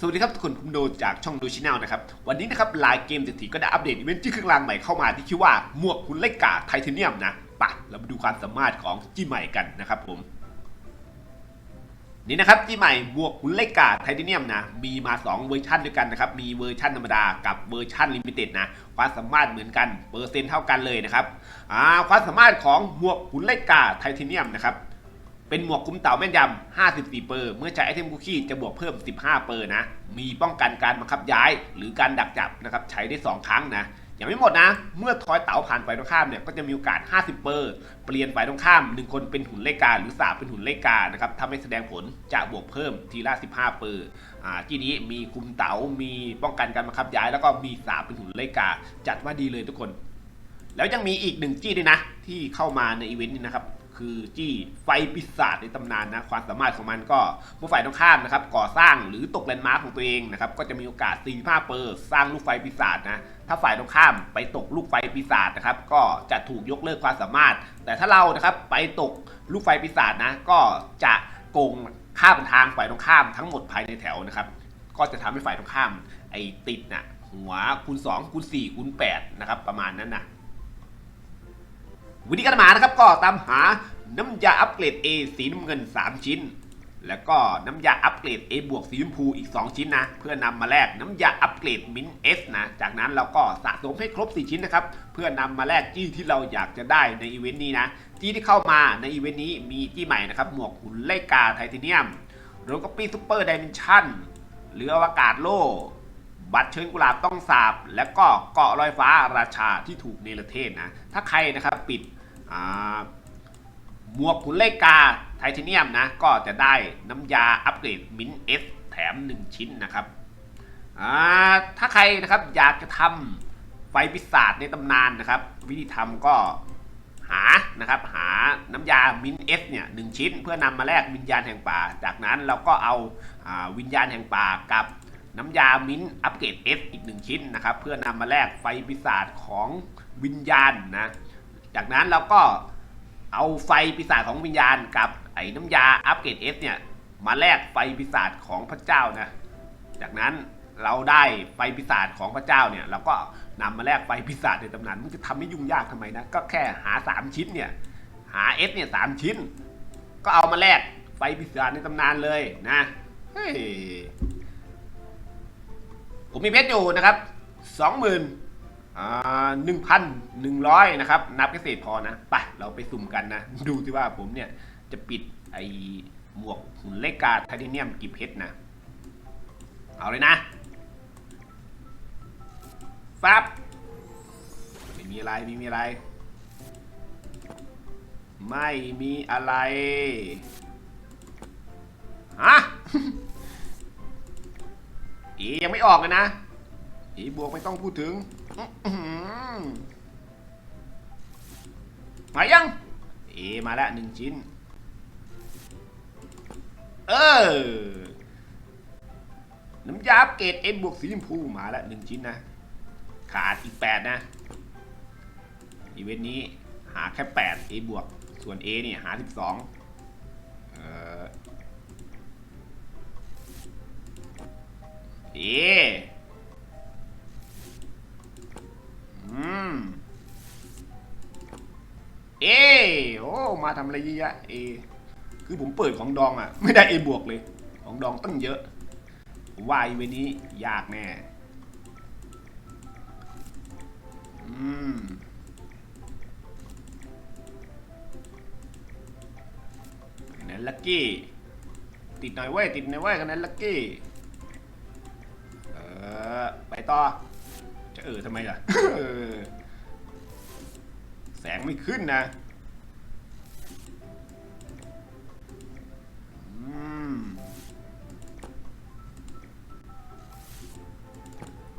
สวัสดีครับทุกคนผมโดจากช่องดูชิแนลนะครับ วันนี้นะครับลายเกมเศรษฐีก็ได้อัปเดตอีเวนต์ที่เครื่องรางใหม่เข้ามาที่ชื่อว่าหมวกหุ่นไล่กกาไทเทเนียมนะไปะเรามาดูความสามารถของจี้ใหม่กันนะครับผม นี่นะครับที่ใหม่บวกหุ่นไล่กกาไทเทเนียมนะ มีมา 2 เวอร์ชันด้วยกันนะครับ มีเวอร์ชันธรรมดากับเวอร์ชันลิมิเต็ดนะความสามารถเหมือนกันเปอร์เซ็นต์เท่ากันเลยนะครับอ่าความสามารถของหมวกหุ่นไล่กาไทเทเนียมนะครับ เป็นหมวกคุ้มเต่าแม่นยำ 54 เปอร์ เมื่อใช้ไอเทมคุกกี้จะบวกเพิ่ม 15 เปอร์นะ มีป้องกันการบังคับย้าย หรือการดักจับนะครับ ใช้ได้ 2 ครั้งนะ ยังไม่หมดนะ เมื่อทอยเต๋าผ่านฝ่ายตรงข้ามเนี่ย ก็จะมีโอกาส 50 เปอร์ เปลี่ยนฝ่ายตรงข้าม 1 คนเป็นหุ่นเลขกา หรือสาเป็นหุ่นเลขกา นะครับถ้าไม่แสดงผลจะบวกเพิ่มทีละ 15 เปอร์ อ่า ที่นี้มีคุมเต๋ามีป้องกันการบังคับย้าย แล้วก็มีสาเป็นหุ่นเลขกา จัดว่าดีเลยทุกคน แล้วยังมีอีกหนึ่งจี้ด้วยนะ ที่เข้ามาในอีเวนต์นี้นะครับ คือจี้ไฟปีศาจในตำนานนะความสามารถของมันก็เมื่อฝ่ายตรงข้ามนะครับก่อสร้างหรือตกแลนด์มาร์คของตัวเองนะครับก็จะมีโอกาส 45เปอร์สร้างลูกไฟปีศาจนะถ้าฝ่ายตรงข้ามไปตกลูกไฟปีศาจนะครับก็จะถูกยกเลิกความสามารถ แต่ถ้าเรานะครับไปตกลูกไฟปีศาจนะก็จะโกงค่าบนทางฝ่ายตรงข้ามทั้งหมดภายในแถวนะครับก็จะทำให้ฝ่ายตรงข้ามไอ้ติดนะหัวคูณ2คูณ4คูณ8นะครับประมาณนั้นน่ะ วิธีการหานะครับก็ตามหาน้ำยาอัปเกรด A สีน้ำเงิน 3 ชิ้น แล้วก็น้ำยาอัปเกรด A บวกสีชมพูอีก 2 ชิ้นนะ เพื่อนำมาแลกน้ำยาอัปเกรดมิน S นะ จากนั้นเราก็สะสมให้ครบ 4 ชิ้นนะครับ เพื่อนำมาแลกจี้ที่เราอยากจะได้ในอีเวนต์นี้นะ จี้ที่เข้ามาในอีเวนต์นี้มีจี้ใหม่นะครับ หมวกหุ่นไล่กาไทเทเนียมโรกปี้ซูเปอร์ดิเมนชั่นเรืออวกาศโล่บัตรเชิญกุหลาบต้องสาบ และก็เกาะลอยฟ้าราชาที่ถูกเนรเทศนะ ถ้าใครนะครับปิด หมวกขุนเลกาไทเทเนียมนะ ก็จะได้น้ำยาอัปเกรดมินเอสแถม 1 ชิ้นนะครับถ้าใครนะครับอยากจะทำไฟปีศาจในตำนานนะครับ วิธีทำก็หานะครับหาน้ำยามินเอสเนี่ยหชิ้นเพื่อนำมาแลกวิญญาณแห่งป่า จากนั้นเราก็เอาอาวิญญาณแห่งป่ากับน้ำยามินอัปเกรดเอสอีกหนึ่งชิ้นนะครับ เพื่อนำมาแลกไฟปีศาจของวิญญาณนะ จากนั้นเราก็เอาไฟปีศาจของวิญญาณกับไอ้น้ำยาอัปเกรดเอสเนี่ยมาแลกไฟปีศาจของพระเจ้านะ จากนั้นเราได้ไฟปีศาจของพระเจ้าเนี่ยเราก็นำมาแลกไฟปีศาจในตำนานมันจะทำให้ยุ่งยากทำไมนะ ก็แค่หา 3 ชิ้นเนี่ยหาเอสเนี่ยสามชิ้น ก็เอามาแลกไฟปีศาจในตำนานเลยนะเฮ้ยผมมีเพชรอยู่นะครับสองหมื่น อ่าหนึ่งพันหนึ่งร้อยนะครับ นับแค่เศษพอนะ ไป เราไปสุ่มกันนะ ดูที่ว่าผมเนี่ย จะปิดไอหมวกหุ่นเลกาไทเทเนียมกี่เพชรนะ เอาเลยนะฟับไม่มีอะไร ไม่มีอะไร ไม่มีอะไร ฮะอียังไม่ออกเลยนะ อีบวกไม่ต้องพูดถึงมายัง เอมาแล้วหนึ่งชิ้น เออ น้ำยาเกรดเอ็นบวกสีชมพูมาแล้วหนึ่งชิ้นนะ ขาดอีกแปดนะ อีเวนต์นี้หาแค่แปดเอบวก ส่วน A นี่หาสิบสองเออเออืม เอโอ้ มาทำอะไรเยอะแยะเอ คือผมเปิดของดองอะ ไม่ได้เอบวกเลย ของดองตั้งเยอะผมว่าอีเวนนี้ยากแน่ อืมคะแนลักกี้ ติดหน่อยเว้ย ติดหน่อยเว้ยคะแนนลักกี้ เออ ไปต่อ จะเออทำไมล่ะ เออ แสงไม่ขึ้นนะอืม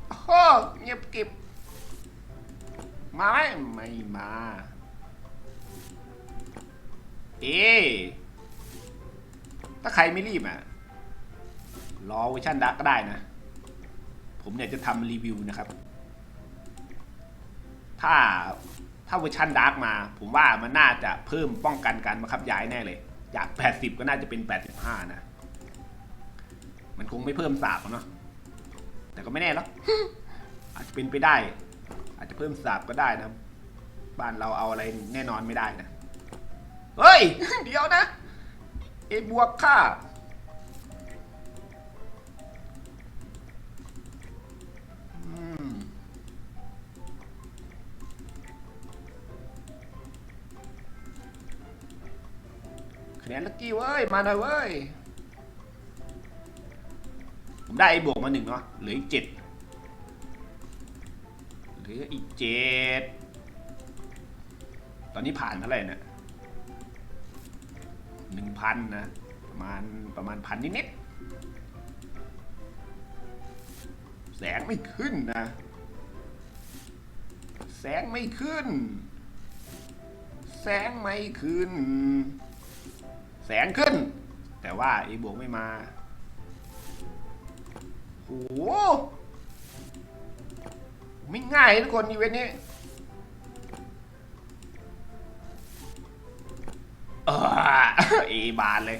โอ้โหเงียบกริบ มาไหมไม่มา เอถ้าใครไม่รีบอะ รอเวอร์ชันดักก็ได้นะ ผมเนี่ยจะทำรีวิวนะครับ ถ้าถ้าเวอร์ชันดาร์กมา ผมว่ามันน่าจะเพิ่มป้องกันการบังคับย้ายแน่เลย จาก 80 ก็น่าจะเป็น 85 นะ มันคงไม่เพิ่มสาบหรอกเนาะแต่ก็ไม่แน่หรอกอาจจะเป็นไปได้ อาจจะเพิ่มสาบก็ได้นะ บ้านเราเอาอะไรแน่นอนไม่ได้นะ เฮ้ย เดี๋ยวนะ เอบวกค่า แนนลักกี้เว้ย มาหน่อยเว้ย ผมได้ไอ้บวกมาหนึ่งเนาะ เหลืออีกเจ็ดเหลืออีกเจ็ด ตอนนี้ผ่านเท่าไหร่นี่ยหนึ่งพันนะ ประมาณประมาณพันนิดๆ แสงไม่ขึ้นนะ แสงไม่ขึ้น แสงไม่ขึ้น แสงขึ้น แต่ว่าไอ้บวกไม่มาโหไม่ง่ายทุกคนอีเวนต์นี้เออเอบานเลย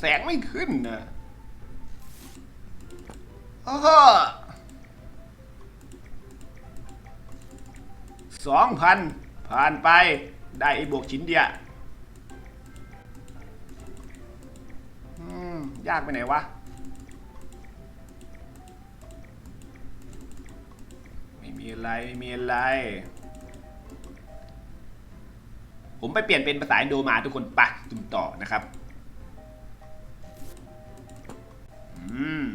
แสงไม่ขึ้นนะเออ สองพันผ่านไปได้ไอ้บวกชิ้นเดียวอยากไปไหนวะ ไม่มีอะไร ไม่มีอะไร ผมไปเปลี่ยนเป็นภาษาอินโดมาทุกคนไปจุ่มต่อนะครับอืม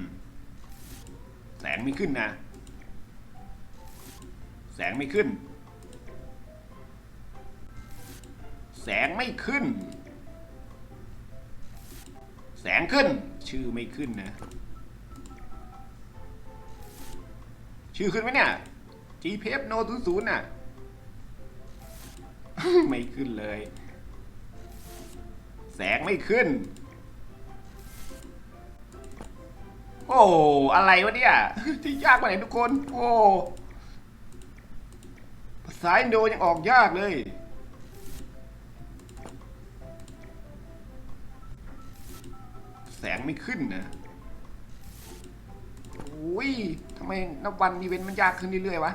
แสงไม่ขึ้นนะ แสงไม่ขึ้น แสงไม่ขึ้น แสงขึ้น ชื่อไม่ขึ้นนะ ชื่อขึ้นไหมเนี่ย G p f No 0 0น่ะ ไม่ขึ้นเลย แสงไม่ขึ้น โอ้ อะไรวะเนี่ย ที่ยากกว่าไหนทุกคน โอ้ภาษาอินโดยังออกยากเลย แสงไม่ขึ้นนะโอ้ยทำไมนับวันอีเวนต์มันยากขึ้นเรื่อยๆวะ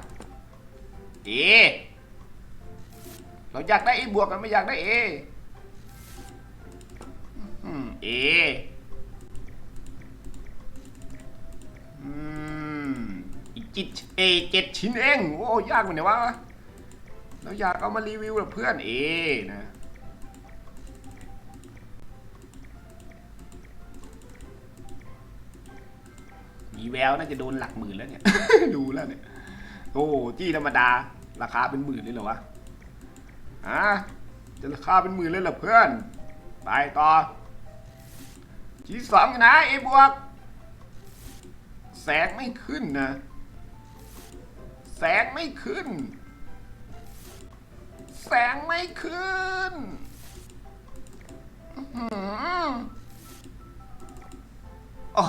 เอ เราอยากได้เอบวกกันไม่อยากได้เอเออีกจิตเอเจ็ดชิ้นเอง โอ้ยากกว่าไหนวะเราอยากเอามารีวิวกับเพื่อนเอนะ มีแววน่าจะโดนหลักหมื่นแล้วเนี่ย ดูแล้วเนี่ย โอ้จี้ธรรมดา ราคาเป็นหมื่นเลยเหรอวะอะจะราคาเป็นหมื่นเลยเหรอเพื่อน ไปต่อที่สองนะเอบวก แสงไม่ขึ้นนะ แสงไม่ขึ้น แสงไม่ขึ้นอืออ๋อ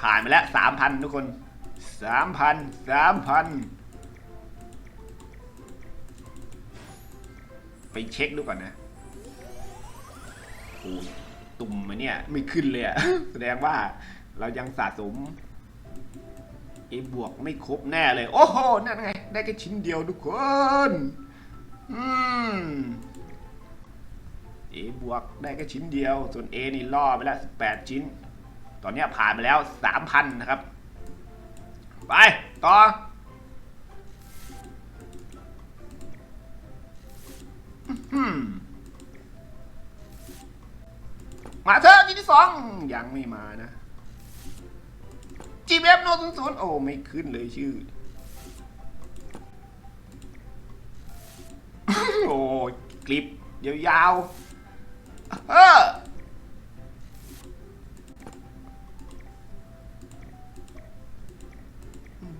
ผ่านไปแล้วสามพันทุกคนสามพันสามพันไปเช็คดูก่อนนะโอ้ตุ่มมาเนี่ยไม่ขึ้นเลยอะแสดงว่าเรายังสะสมเอบวกไม่ครบแน่เลย โอ้โห นั่นไง ได้แค่ชิ้นเดียวทุกคน อืม A บวกได้แค่ชิ้นเดียว ส่วน A นี่ล่อไปแล้ว18 ชิ้น ตอนนี้ผ่านไปแล้ว 3,000 นะครับ ไป ต่อ มาเถอะทีที่สองยังไม่มานะ GBF โนศูนย์ศูนย์โอ้ ไม่ขึ้นเลยชื่อ โอ้คลิปยาวๆ เอ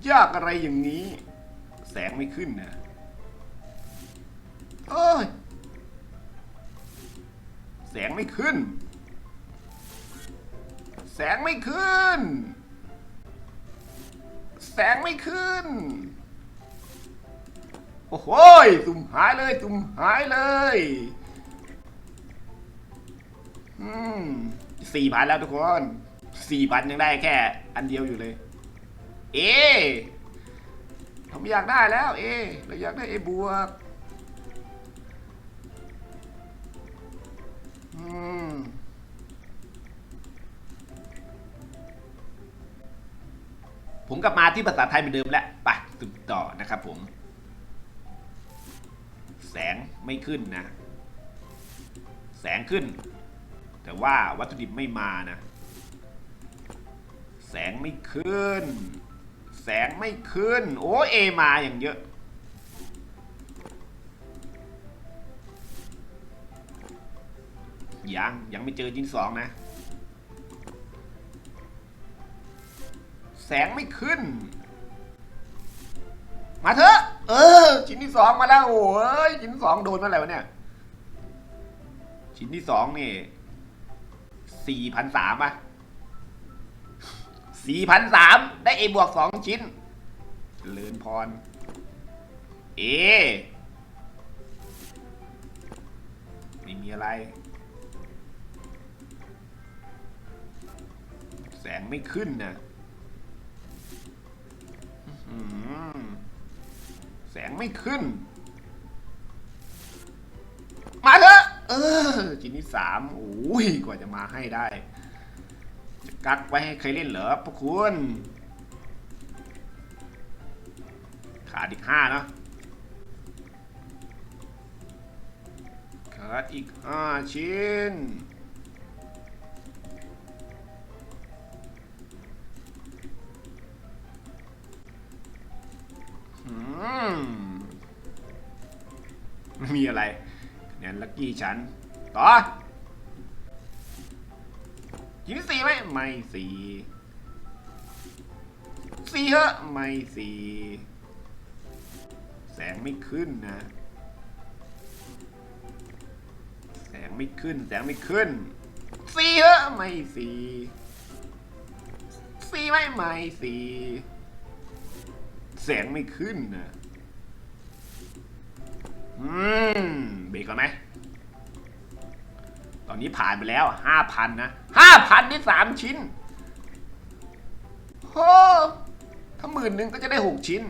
อยากอะไรอย่างนี้ แสงไม่ขึ้นนะเอ้ยแสงไม่ขึ้น แสงไม่ขึ้น แสงไม่ขึ้น โอ้โหยสุ่มหายเลยสุ่มหายเลย สี่พันแล้วทุกคนสี่พันยังได้แค่ อันเดียวอยู่เลย เอผมอยากได้แล้ว เอเราอยากได้เอบวกผมกลับมาที่ภาษาไทยเหมือนเดิมแล้วไปติดต่อนะครับผม แสงไม่ขึ้นนะ แสงขึ้น แต่ว่าวัตถุดิบไม่มานะ แสงไม่ขึ้น แสงไม่ขึ้น โอ้เอมาอย่างเยอะ ยัง ยังไม่เจอชิ้นสองนะ แสงไม่ขึ้น มาเถอะ เออ ชิ้นที่สองมาแล้ว โอ้ยชิ้นที่สองโดนมื่อไรวะเนี่ย ชิ้นที่สองนี่ สี่พันสามอะสี่พันสามได้เอบวกสองชิ้นเจริญพร เอไม่มีอะไร แสงไม่ขึ้นนะแสงไม่ขึ้น มาเถอะ ออชิ้นที่สามโอ้ยกว่าจะมาให้ได้จะกักไว้ให้ใครเล่นเหรอพวกคุณขาดอีกห้าเนาะขาดอีกห้าชิ้นอืมมีอะไร เนี่ยลักกี้ฉัน ต่อยิงสี่ไหมไม่สี่สี่เหอะไม่สี่แสงไม่ขึ้นนะ แสงไม่ขึ้น แสงไม่ขึ้นสี่เหอะไม่สี่สี่ไหมไม่สี่แสงไม่ขึ้นนะ อืมเบรกก่อนไหม ตอนนี้ผ่านไปแล้วห้าพันนะห้าพันนี่สามชิ้นโอ้ถ้าหมื่นหนึ่งก็จะได้หกชิ้น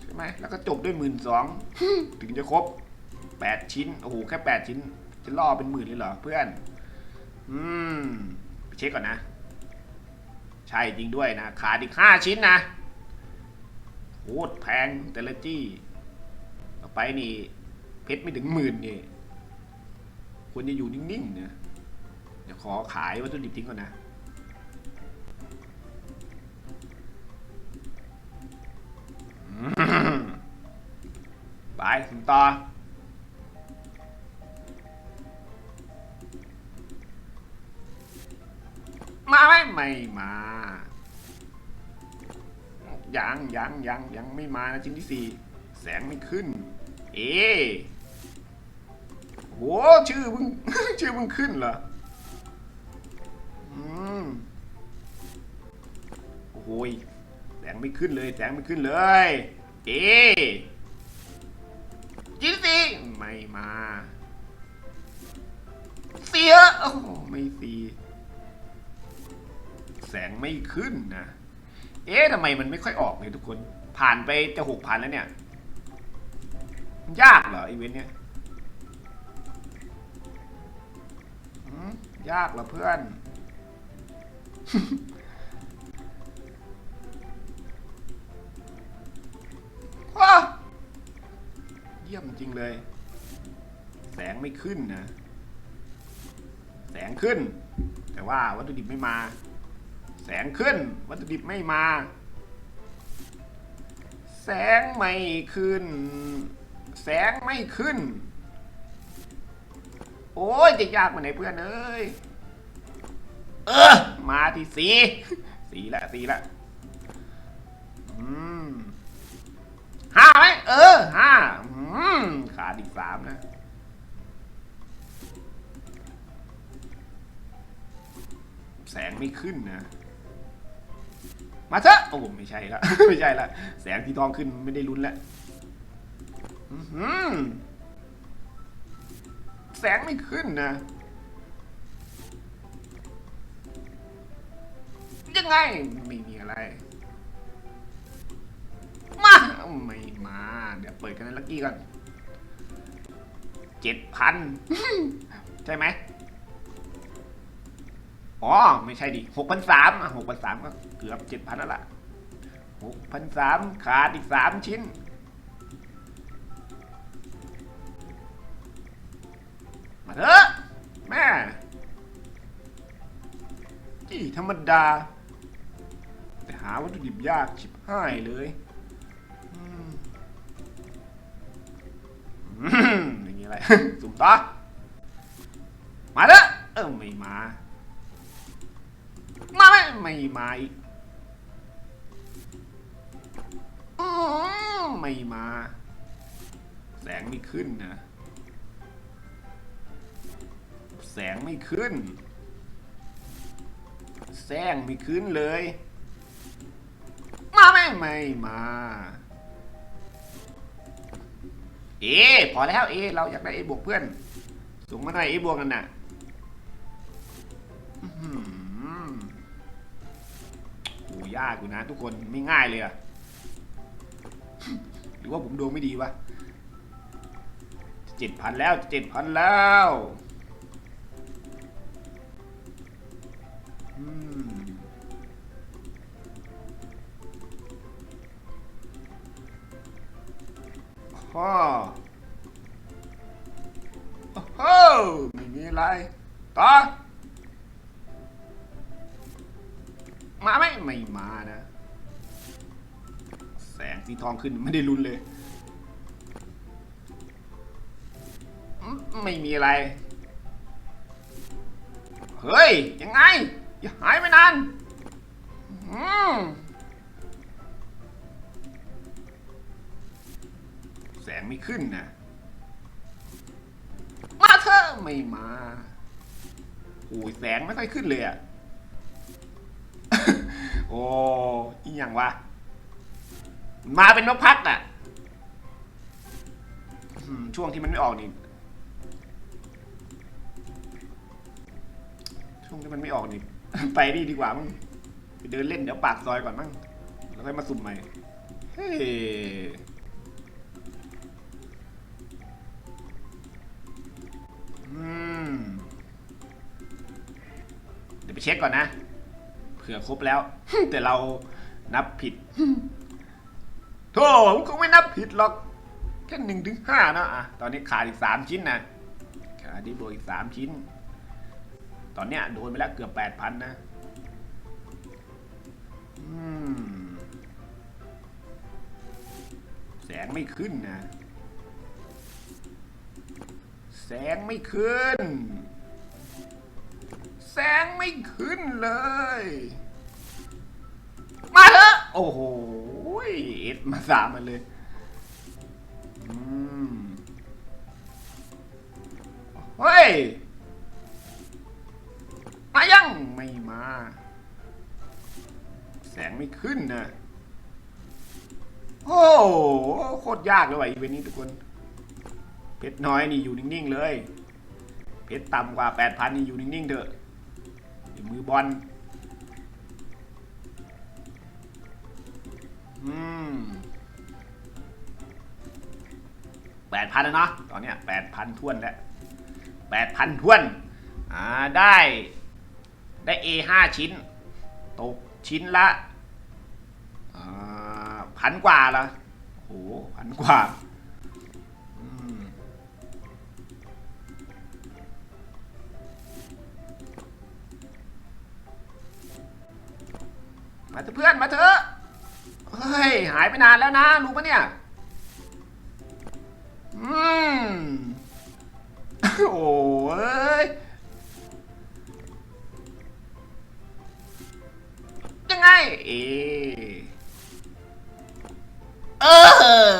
ใช่ไหม แล้วก็จบด้วยหมื่นสองถึงจะครบแปดชิ้น โอ้โห แค่แปดชิ้น จะล่อเป็นหมื่นเลยเหรอเพื่อน อืม ไปเช็คก่อนนะ ใช่จริงด้วยนะ ขาดอีกห้าชิ้นนะโคตรแพงแต่ละจี้ต่อ ไปนี่ เพชรไม่ถึงหมื่นนี่ควรจะอยู่นิ่งๆนะเดี๋ยวขอขายวัตถุดิบทิ้งก่อนนะไปถึงต่อมาไหมไม่มายังยังยังยังไม่มานะชิ้นที่สี่แสงไม่ขึ้น เอโหชื่อมึงชื่อมึงขึ้นเหรออืมโอ้โหยแสงไม่ขึ้นเลยแสงไม่ขึ้นเลย เอชิ้นสี่ไม่มาเสียโอ้ไม่สีแสงไม่ขึ้นนะ เอ๊ะทำไมมันไม่ค่อยออกเลยทุกคน ผ่านไปจะหกพันแล้วเนี่ย ยากเหรออีเวนต์เนี้ยหืมยากเหรอเพื่อนว้าเยี่ยมจริงเลย แสงไม่ขึ้นนะ แสงขึ้น แต่ว่าวัตถุดิบไม่มา แสงขึ้น วัตถุดิบไม่มา แสงไม่ขึ้น แสงไม่ขึ้น โอ้ยจะยากมาไหนเพื่อนเอ้ย เออ มาที่สี สีละสีละอืมห้าไหมเออห้าอืมขาดอีกสามนะแสงไม่ขึ้นนะ มาเถอะโอ้ไม่ใช่ละ ไม่ใช่ละ แสงที่ทองขึ้นไม่ได้ลุ้นแล้ว อื้อหือแสงไม่ขึ้นนะ ยังไง ไม่มีอะไร มา ไม่มา เดี๋ยวเปิดกันในลักกี้ก่อนเจ็ดพันใช่ไหมอ๋อ ไม่ใช่ดิหกพันสามหกพันสามก็เกือบเจ็ดพันแล้วล่ะหกพันสามขาดอีกสามชิ้น เถอแม่ที่ธรรมดา แต่หาวัตถุดิบยากชิบห้ายเลยอืมอย่างนี้อะไรสุ่มต่อมาเถอเออไม่มา มาไม่ไม่มาอีกอืมไม่มา แสงไม่ขึ้นนะ แสงไม่ขึ้น แสงไม่ขึ้นเลย มาไม่ไม่มา เอพอแล้วเอเราอยากได้เอบวกเพื่อนส่งมาหน่อยเอบวกกันน่ะหือโหยากอยู่นะ ทุกคนไม่ง่ายเลยอะหรือว่าผมดวงไม่ดีวะเจ็ดพันแล้วเจ็ดพันแล้ว อืมพ่อโอ้โหไม่มีอะไรต่อมาไหมไม่มานะ แสงสีทองขึ้นไม่ได้ลุ้นเลย ไม่มีอะไร เฮ้ย ยังไง อย่าหายไปนานอืมแสงไม่ขึ้นนะมาเถอะไม่มาโอ้ยแสงไม่ค่อยขึ้นเลยอะโอ้อีหยังวะ มาเป็นนกพักอะอืมช่วงที่มันไม่ออกนี่ ช่วงที่มันไม่ออกนี่ ไปนี่ดีกว่ามั้งไปเดินเล่นเดี๋ยวปากซอยก่อนมั้งแล้วค่อยมาสุ่มใหม่เฮ้ยอืมเดี๋ยวไปเช็คก่อนนะ เผื่อครบแล้ว แต่เรานับผิดโธ่ผมคงไม่นับผิดหรอก แค่หนึ่งถึงห้านะอะ ตอนนี้ขาดอีกสามชิ้นนะขาดดีบวกอีกสามชิ้น ตอนเนี้ยโดนไปแล้วเกือบแปดพันนะแสงไม่ขึ้นนะ แสงไม่ขึ้น แสงไม่ขึ้นเลย มาเถอะ โอ้โห เอ็ดมาสามมันเลยอืมเฮ้ย ไม่ขึ้นนะ โอ้โหโคตรยากเลยว่ะอีเวนต์นี้ทุกคน เพชรน้อยนี่อยู่นิ่งๆเลย เพชรต่ำกว่าแปดพันนี่อยู่นิ่งๆเถอะมือบอล อืมแปดพันแล้วเนาะ ตอนเนี้ยแปดพันทวนแล้วแปดพันทวน อ่า ได้ ได้ A ห้าชิ้น ตกชิ้นละ พันกว่าละโอ้โหพันกว่ามมาเถอะเพื่อนมาเถอะ เฮ้ย หายไปนานแล้วนะ รู้ปะเนี่ย อืม โอ้ย ยังไง เอ อ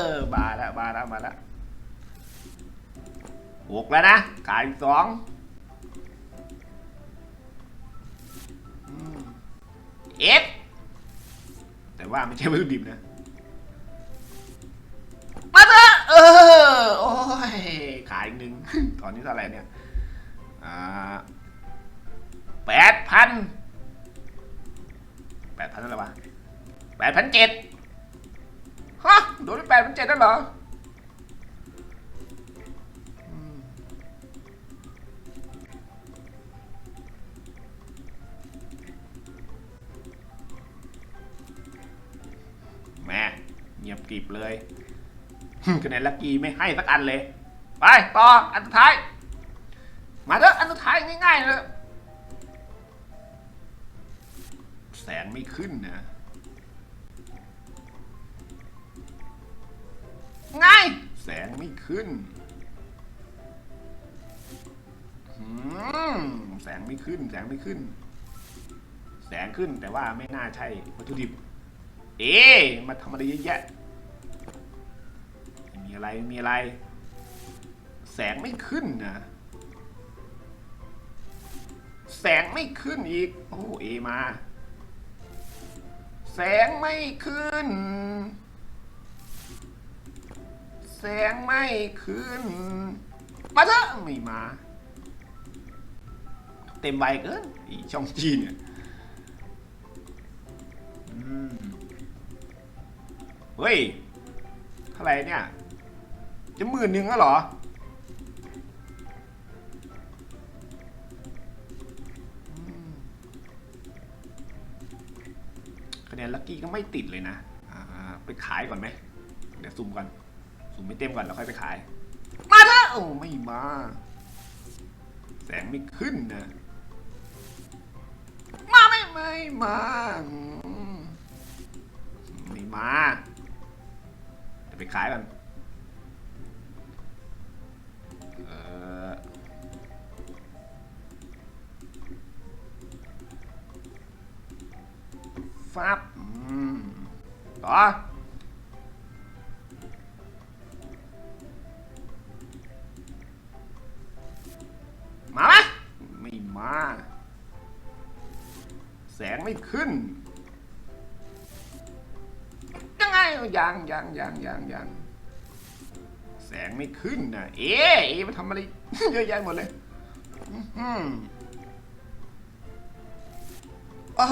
อ มาแล้วมาแล้วมาแล้วหกแล้วนะขายสองเอฟแต่ว่าไม่ใช่วัตถุดิบนะ มาเถอะเออ โอ้ย ขายอีกหนึ่งตอนนี้เท่าไหร่เนี่ย อ่าแปดพันแปดพันเท่าไหร่วะแปดพันเจ็ด ฮะโดนไปแปดพันเจ็ดแล้วเหรอแม่เงียบกริบเลยคะแนนลักกี้ไม่ให้สักอันเลย ไป ต่อ อันสุดท้าย มาเถอะอันสุดท้ายง่ายๆเลยแสงไม่ขึ้นนะ แสงไม่ขึ้นแสงไม่ขึ้น แสงไม่ขึ้น แสงขึ้นแต่ว่าไม่น่าใช่วัตถุดิบ เอ๊มาทำอะไรเยอะแยะมีอะไรมีอะไร แสงไม่ขึ้นนะแสงไม่ขึ้นอีก โอ้เอมา แสงไม่ขึ้น งไม่ขึ้น มาเถอะไม่มา เต็มใบเกินอีช่องจีนเนี่ยอืมเฮ้ยเท่าไรเนี่ย จะหมื่นหนึ่งแล้วเหรอ คะแนนลัคกี้ก็ไม่ติดเลยนะ ไปขายก่อนไหม เดี๋ยวซุ่มก่อน ซุ่มไม่เต็มก่อนแล้วค่อยไปขาย มาเถอะโอ้ไม่มา แสงไม่ขึ้นนะ มาไม่ไม่มาอืมไม่มาเดี๋ยวไปขายก่อนเออฟับอืมต่อ มาไหมไม่มา แสงไม่ขึ้น ยังไงยังยังยังยังยังแสงไม่ขึ้นนะเอ๊ะเอ๊ะมันทำอะไร เยอะแยะหมดเลยอื้อหืออ้า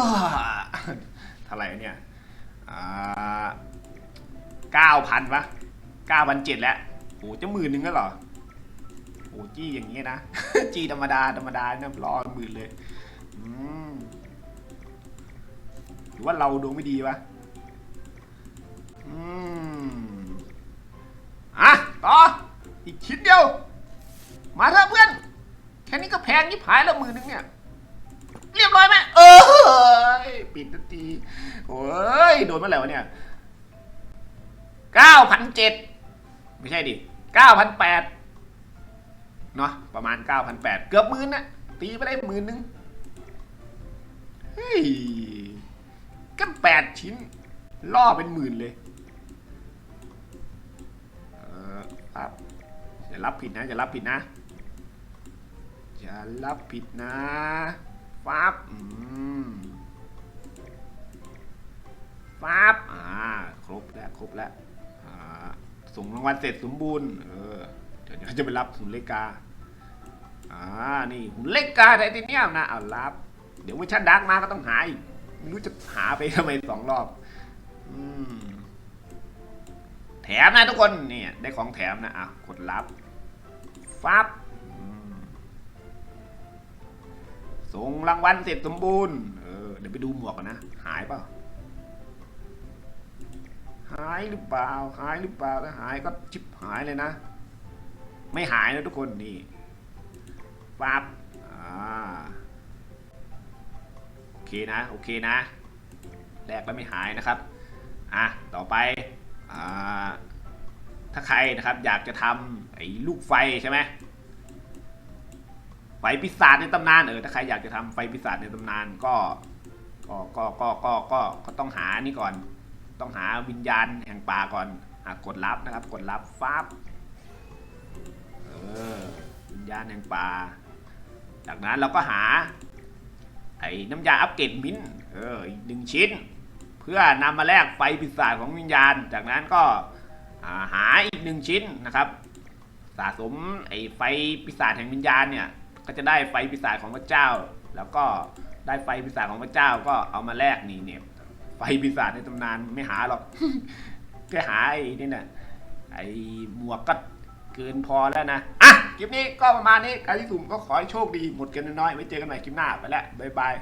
เท่าไหร่เนี่ยอ่าเก้าพันปะเก้าพันเจ็ดแล้วโอ้จะหมื่นหนึ่งแล้วเหรอ อ้จี้อย่างนี้นะ จี้ธรรมดาธรรมดานะรอหมื่นเลยอืมหรือว่าเราดวงไม่ดีวะอืมอะต่ออีกชิ้นเดียว มาเถอะเพื่อน แค่นี้ก็แพงยิบหายแล้วมือนึงเนี่ย เรียบร้อยไหมเออปิดทันทีโอ้ย โดนเมื่อไหร่วะเนี่ยเก้าพันเจ็ดไม่ใช่ดิเก้าพันแปด เนาะประมาณเก้าพันแปดเกือบหมื่นนะตีไปได้หมื่นหนึ่งเฮ้ยก็แปดชิ้น ล่อเป็นหมื่นเลยเออครับอย่ารับผิดนะอย่ารับผิดนะอย่ารับผิดนะฟับอืมฟับอ่า ครบแล้ว ครบแล้ว อ่า ส่งรางวัลเสร็จสมบูรณ์ เออ เดี๋ยวเดี๋ยวจะไปรับหุ่นเลกา อ่า นี่หุ่นเลกาไทเทเนียมนะ เอารับ เดี๋ยวเวอร์ชันดาร์กมาก็ต้องหาอีกไม่รู้จะหาไปทำไมสองรอบอืมแถมนะทุกคนเนี่ยได้ของแถมนะอะกดรับฟับส่งรางวัลเสร็จสมบูรณ์เออเดี๋ยวไปดูหมวกกันนะ หายเปล่าหายหรือเปล่า หายหรือเปล่าถ้าหายก็ชิบหายเลยนะ ไม่หายนะทุกคนนี่ฟับอ่าโอเคนะโอเคนะแรกแล้วไม่หายนะครับอะต่อไปอ่าถ้าใครนะครับอยากจะทำไอ้ลูกไฟใช่ไหมไฟปีศาจในตำนานเออถ้าใครอยากจะทำไฟปีศาจในตำนานก็ก็ก็ก็ก็ก็ก็ต้องหานี่ก่อน ต้องหาวิญญาณแห่งป่าก่อนอะกดรับนะครับ กดรับฟับ ออวิญญาณแห่งป่า จากนั้นเราก็หา ไอ้น้ำยาอัปเกรดมิ้นเอออีกหนึ่งชิ้น เพื่อนำมาแลกไฟปีศาจของวิญญาณ จากนั้นก็าหาอีกหนึ่งชิ้นนะครับ สะสมไอ้ไฟปีศาจแห่งวิญญาณเนี่ยก็จะได้ไฟปีศาจของพระเจ้า แล้วก็ได้ไฟปีศาจของพระเจ้าก็เอามาแลกนี่เนี่ยไฟปีศาจในตำนานไม่หาหรอกแค่หาไอ้นี่น่ะไอ้หมวกก็ เกินพอแล้วนะ อะ คลิปนี้ก็ประมาณนี้ใครที่สุ่มก็ขอให้โชคดี หมดกันน้อยๆไว้เจอกันใหม่คลิปหน้าไปแล้ว บ๊ายบาย